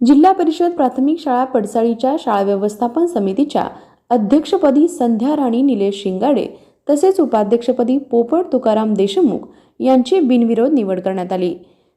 जिल्हा परिषद प्राथमिक शाळा पडसाळीच्या शाळा व्यवस्थापन समितीच्या अध्यक्षपदी संध्या राणी निलेश शिंगाडे तसेच उपाध्यक्षपदी पोपट तुकाराम देशमुख यांची बिनविरोध निवड करण्यात आली.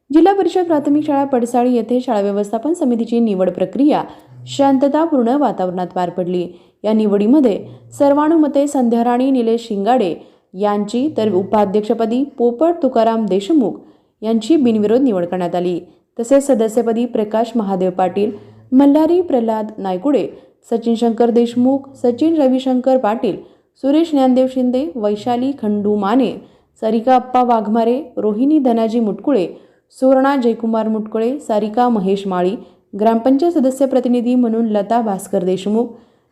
जिल्हा परिषद प्राथमिक शाळा पडसाळी येथे शाळा व्यवस्थापन समितीची निवड प्रक्रिया शांततापूर्ण वातावरणात पार पडली. या निवडीमध्ये सर्वानुमते संध्याराणी निलेश शिंगाडे यांची तर उपाध्यक्षपदी पोपट तुकाराम देशमुख यांची बिनविरोध निवड करण्यात आली. तसेच सदस्यपदी प्रकाश महादेव पाटील मल्हारी प्रल्हाद नायकुडे सचिन शंकर देशमुख सचिन रविशंकर पाटील सुरेश ज्ञानदेव शिंदे वैशाली खंडू माने सारिका अप्पा वाघमारे रोहिणी धनाजी मुटकुळे सुवर्णा जयकुमार मुटकुळे सारिका महेश माळी ग्रामपंचायत सदस्य प्रतिनिधी म्हणून लता भास्कर देशमुख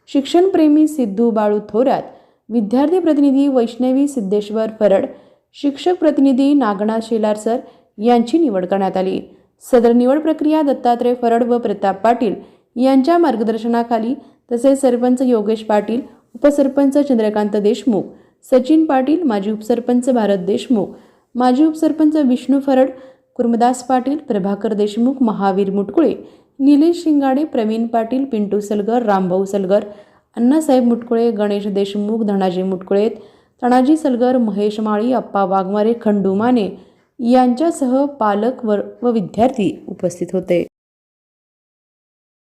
शिक्षणप्रेमी सिद्धू बाळू थोरात विद्यार्थी प्रतिनिधी वैष्णवी सिद्धेश्वर फरड शिक्षक प्रतिनिधी नागनाथ शेलार सर यांची निवड करण्यात आली. सदर निवड प्रक्रिया दत्तात्रय फरड व प्रताप पाटील यांच्या मार्गदर्शनाखाली तसेच सरपंच योगेश पाटील उपसरपंच चंद्रकांत देशमुख सचिन पाटील माजी उपसरपंच भारत देशमुख माजी उपसरपंच विष्णू फरड कुर्मदास पाटील प्रभाकर देशमुख महावीर मुटकुळे निलेश शिंगाडे प्रवीण पाटील पिंटू सलगर रामभाऊ सलगर अण्णासाहेब मुटकुळे गणेश देशमुख धनाजी मुटकुळे तणाजी सलगर महेश माळी अप्पा वाघमारे खंडू माने यांच्यासह पालक व व विद्यार्थी उपस्थित होते.